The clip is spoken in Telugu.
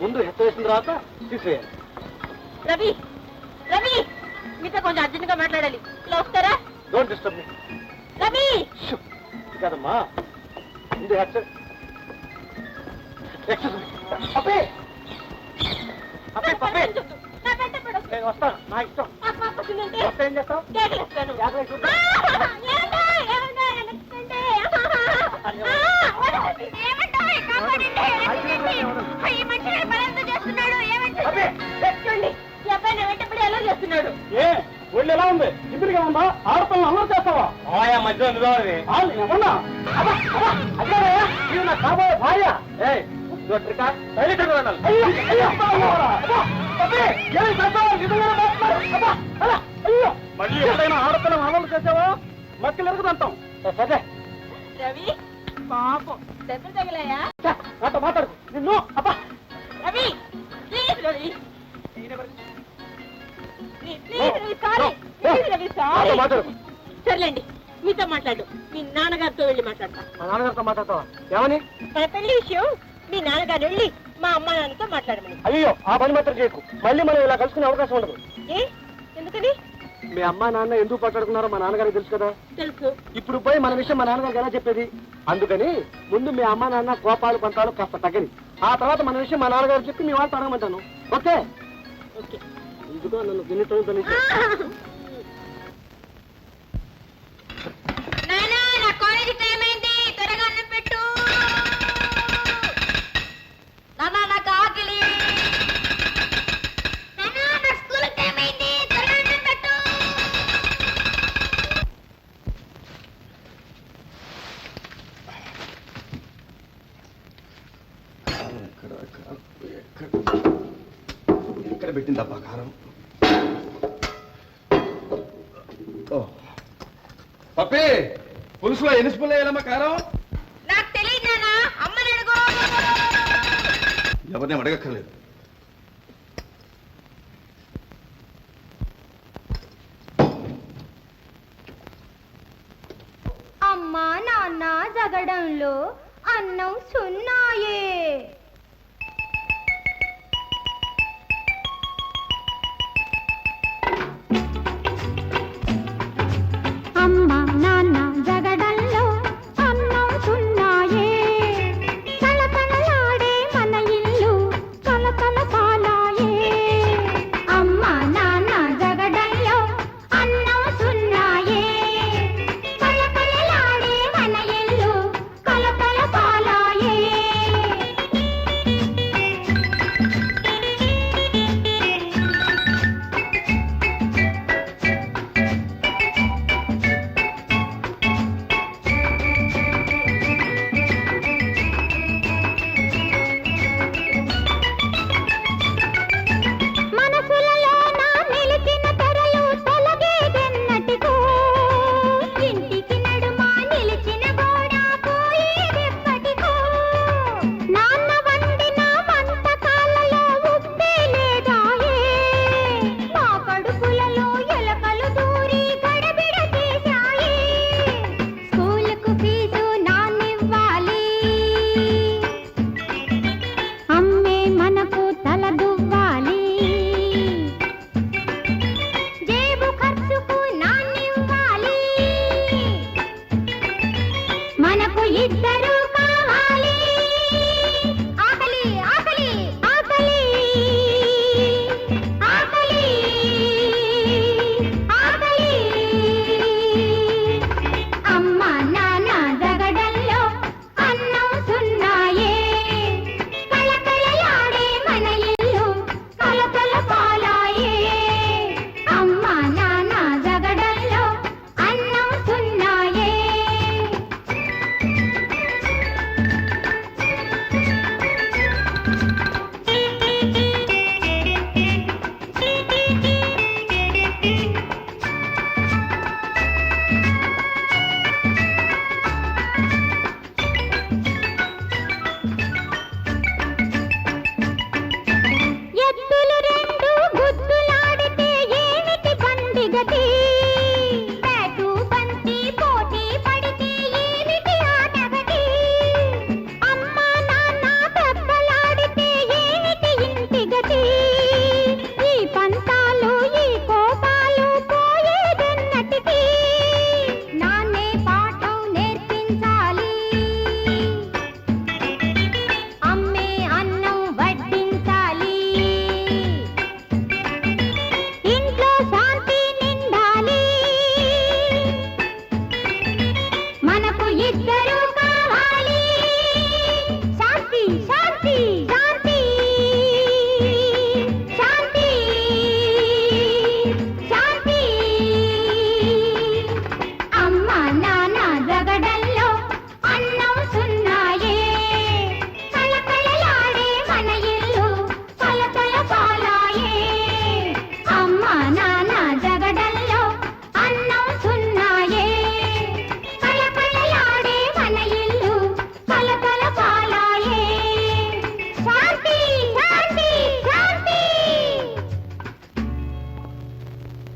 ముందు హెచ్చ వేసిన తర్వాత తీసేయాలి. రవి రవి! మీతో కొంచెం అర్జెంటుగా మాట్లాడాలి. ఇలా వస్తారా? Don't disturb me Ravi! కదమ్మా. ముందు హెచ్చ పప్పే పప్పే పప్పే నా వెంట పడు. నేను వస్తాను నా ఇష్టం. వస్తే ఏం చేస్తావు? కేకలేస్తాను. ఏ ఒళ్ళు ఎలా ఉంది ఇద్దరిగా ఉందా ఆడపిల్లలు అల్లరి చేస్తావా ఆయా మధ్య ఏమన్నా అబ్బా, అబ్బా, అదేనయ్యా, ఇది నా కాబోయే భార్య ఏ ట్రికా సైలెంట్గా ఉండాలి అయ్యో అయ్యో అబ్బా, అబ్బా, అబ్బా, అబ్బే, ఏం చేస్తావా? నిజంగానే మాట్లాడు. అబ్బా, అలా, అయ్యో మళ్ళీ ఎప్పుడైనా ఆడపిల్లని అమలు చేసావా మక్కలు ఎరుగుదంటాం సరే రవి పాపం. దెబ్బలు తగిలాయా? ఛ, నాతో మాట్లాడు. నిన్ను అబ్బా. రవి ప్లీజ్ రవి. సర్లేండి మీతో మాట్లాడు. మీ నాన్నగారితో వెళ్ళి మాట్లాడతా. మా నాన్నగారితో మాట్లాడతావా? ఏమని? మన పెళ్ళి విషయం మీ నాన్నగారు వెళ్ళి మా అమ్మ నాన్నతో మాట్లాడమని. అయ్యో ఆ పని మాత్రం చేయకు. మళ్ళీ మనం ఇలా కలుసుకునే అవకాశం ఉండదు. ఏ? ఎందుకని? మీ అమ్మ నాన్న ఎందుకు మాట్లాడుకున్నారో మా నాన్నగారికి తెలుసు కదా. తెలుసు ఇప్పుడు పోయి మన విషయం మా నాన్నగారికి ఎలా చెప్పేది? అందుకని ముందు మీ అమ్మ నాన్న కోపాలు పంతాలు కాస్త తగ్గని. ఆ తర్వాత మన విషయం మా నాన్నగారు చెప్పి మీ వాళ్ళతో అడగమంటాను. ఓకే? ఓకే. ఇదిగో నన్ను దిన్నటం దినటం ఎక్కడ పెట్టిందబ్బా కారం. పప్పి పులుసులో ఎన్ని స్పూన్లు వేయాలమ్మా కారం? నాకు తెలియదు నానా అమ్మని అడుగు. ఎవరిని అడగక్కర్లేదు. అమ్మా నాన్న జగడంలో అన్నం సున్నాయే.